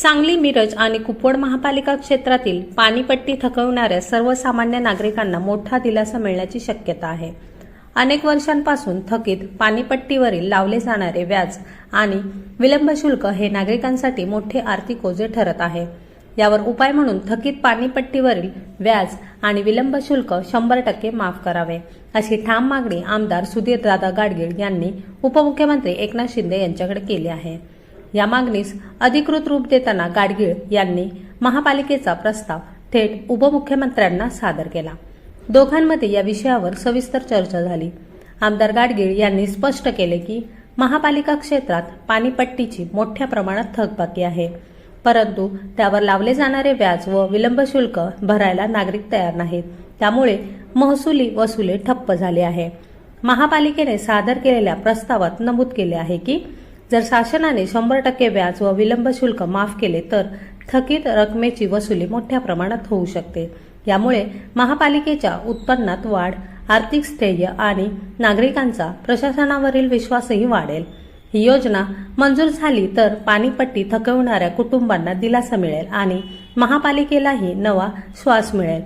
सांगली मिरज आणि कुपवाड महापालिका क्षेत्रातील पाणीपट्टी थकवणाऱ्या सर्वसामान्य नागरिकांना मोठा दिलासा मिळण्याची शक्यता आहे. अनेक वर्षांपासून थकीत पाणीपट्टीवरील लावले जाणारे व्याज आणि विलंब शुल्क हे नागरिकांसाठी मोठे आर्थिक ओझे ठरत आहे. यावर उपाय म्हणून थकीत पाणीपट्टीवरील व्याज आणि विलंब शुल्क शंभर टक्के माफ करावे अशी ठाम मागणी आमदार सुधीरदादा गाडगीळ यांनी उपमुख्यमंत्री एकनाथ शिंदे यांच्याकडे केली आहे. या मागणीस अधिकृत रूप देताना गाडगीळ यांनी महापालिकेचा प्रस्ताव थेट उपमुख्यमंत्र्यांना सादर केला. दोघांमध्ये या विषयावर सविस्तर चर्चा झाली. आमदार गाडगीळ यांनी स्पष्ट केले की महापालिका क्षेत्रात पाणीपट्टीची मोठ्या प्रमाणात थकबाकी आहे. परंतु त्यावर लावले जाणारे व्याज व विलंब शुल्क भरायला नागरिक तयार नाहीत. त्यामुळे महसुली वसुली ठप्प झाली आहे. महापालिकेने सादर केलेल्या प्रस्तावात नमूद केले आहे की जर शासनाने शंभर टक्के व्याज व विलंब शुल्क माफ केले तर थकीत रकमेची वसुली मोठ्या प्रमाणात होऊ शकते. यामुळे महापालिकेच्या उत्पन्नात वाढ आर्थिक स्थैर्य आणि नागरिकांचा प्रशासनावरील विश्वासही वाढेल. ही योजना मंजूर झाली तर पाणीपट्टी थकवणाऱ्या कुटुंबांना दिलासा मिळेल आणि महापालिकेलाही नवा श्वास मिळेल.